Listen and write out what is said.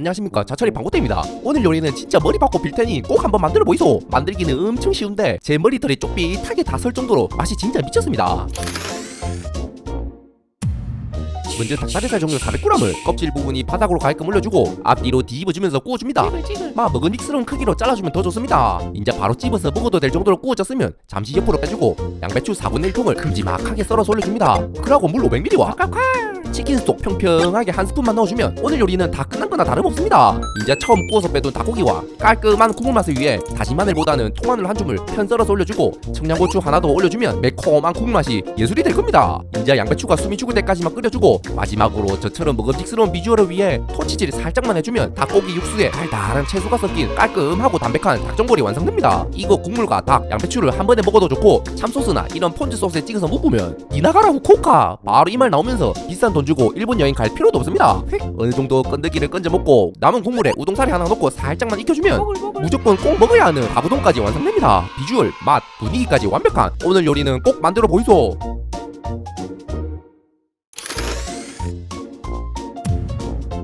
안녕하십니까. 자철이 방구대입니다. 오늘 요리는 진짜 머리 받고 빌 테니 꼭 한번 만들어 보이소. 만들기는 엄청 쉬운데 제 머리털이 쪽비타게 다 설 정도로 맛이 진짜 미쳤습니다. 먼저 닭다리살 종류 400g을 껍질 부분이 바닥으로 가게끔 올려주고 앞뒤로 뒤집어주면서 구워줍니다. 마 먹은직스러운 크기로 잘라주면 더 좋습니다. 이제 바로 찝어서 먹어도 될 정도로 구워졌으면 잠시 옆으로 빼주고 양배추 4분의 1 통을 큼지막하게 썰어서 올려줍니다. 그러고 물 500ml와 치킨 스톡 평평하게 한 스푼만 넣어주면 오늘 요리는 다 끝난 거나 다름없습니다. 이제 처음 구워서 빼둔 닭고기와 깔끔한 국물 맛을 위해 다진 마늘보다는 통마늘 한 줌을 편 썰어서 올려주고 청양고추 하나 더 올려주면 매콤한 국물 맛이 예술이 될 겁니다 이제 양배 추가 숨이 죽을 때까지만 끓여주고 마지막으로 저처럼 먹음직스러운 비주얼을 위해 토치질 살짝만 해주면 닭고기 육수에 달달한 채소가 섞인 깔끔하고 담백한 닭전골이 완성됩니다. 이거 국물과 닭, 양배추를 한 번에 먹어도 좋고 참소스나 이런 폰즈 소스에 찍어서 묵으면 니나가라 후코카! 바로 이 말 나오면서 비싼 돈 주고 일본 여행 갈 필요도 없습니다. 휙! 어느 정도 건더기를 건져 먹고 남은 국물에 우동사리 하나 넣고 살짝만 익혀주면 무조건 꼭 먹어야 하는 다부동까지 완성됩니다. 비주얼, 맛, 분위기까지 완벽한 오늘 요리는 꼭 만들어 보이소